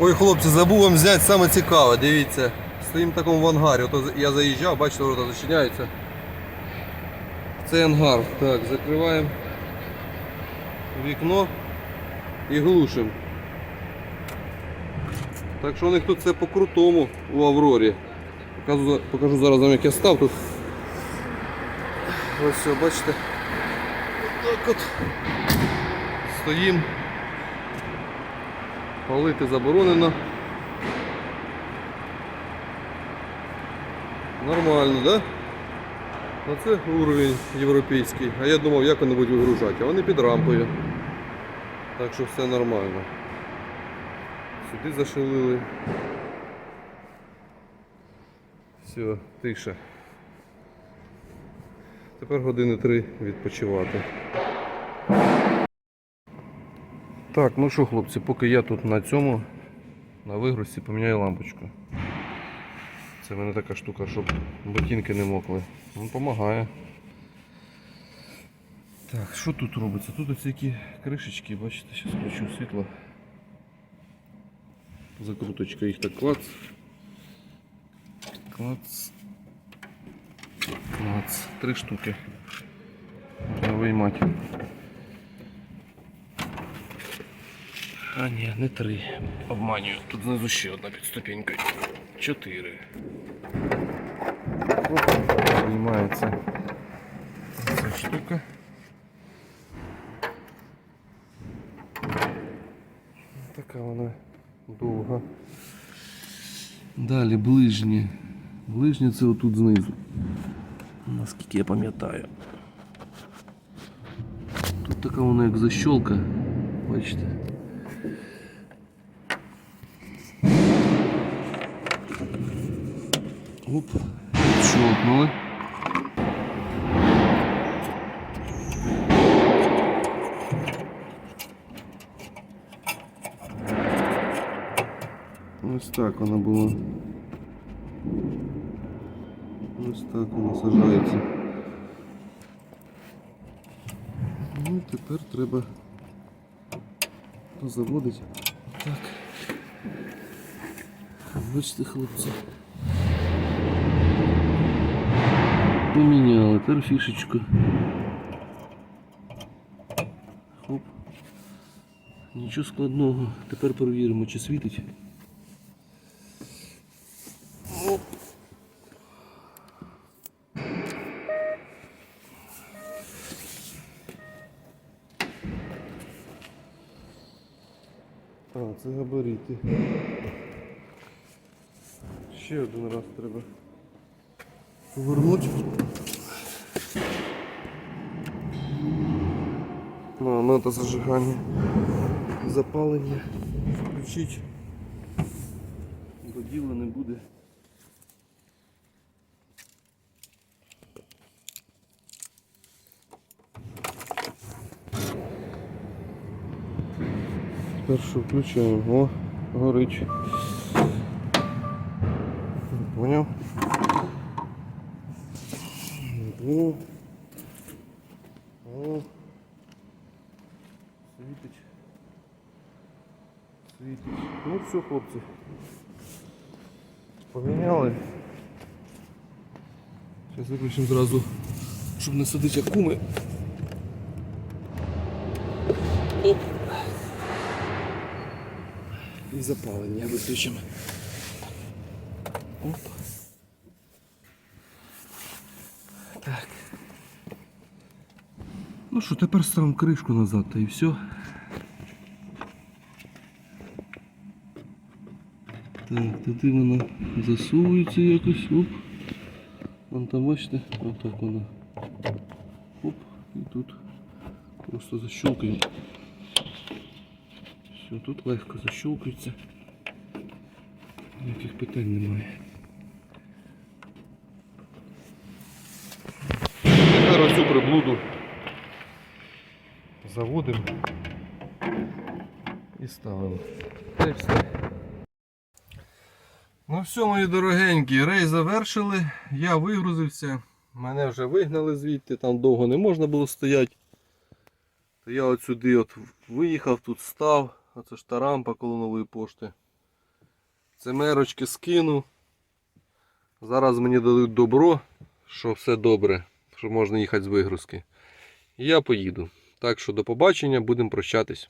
Ой, хлопці, забув вам взяти саме цікаве, дивіться. Стоїмо в такому в ангарі. Ото я заїжджав, бачите, ворота зачиняються. Це ангар. Так, закриваємо вікно і глушимо. Так що у них тут все по-крутому у Аврорі. Покажу, покажу зараз вам, як я став тут. Ось все, бачите. Так от. Стоїмо. Палити заборонено. Нормально, да? Ну це уровень європейський. А я думав, як вони будуть вигружати, а вони під рампою. Так що все нормально. Сюди зашилили. Все, тиша. Тепер години три відпочивати. Так, ну що, хлопці, поки я тут на цьому, на вигрузці поміняю лампочку. Це в мене така штука, щоб ботинки не мокли. Ну, помагає. Так, що тут робиться? Тут оці які кришечки, бачите, зараз включу світло. Закруточка їх так клац. Клац. Клац. Три штуки. Можна виймати. А ні, не три. Обманюю. Тут знизу ще одна підступенька. Чотири. Оп, Виймається ця штука. Така вона довга. Далі ближні. Ближні це отут знизу. Наскільки я пам'ятаю. Тут така вона як защолка. Бачите? Оп, щелкнули. Ось так вона була. Ось так вона сажається. Ну і тепер треба заводити. Так. Бачите, хлопці. Поміняли, тепер фішечку. Хоп. Нічого складного. Тепер перевіримо, чи світить. Оп. А, це габарити. Ще один раз треба повернути. На, надо зажигання. Запалення. Включить. Бо діла не буде. Першу включаємо. О, горить. Поняв? О. О. Світить. Світить. Ну все, хлопці. Поміняли. Зараз виключимо зразу, щоб не садити акуми. Оп. І запалення виключимо. Ну що, тепер ставимо кришку назад та і все. Так, туди вона засовується якось. Оп. Вон там бачите, отак вона. Оп, і тут просто защелкаємо. Все, тут легко защелкується. Ніяких питань немає. Тепер оцю приблуду заводимо і ставимо. Та все. Ну все, мої дорогенькі, рейс завершили, я вигрузився, мене вже вигнали звідти, там довго не можна було стояти. То я от сюди от виїхав, тут став, оце ж та рампа коло нової пошти. Цемерочки скину. Зараз мені дадуть добро, що все добре, що можна їхати з вигрузки. Я поїду. Так що до побачення, будемо прощатись.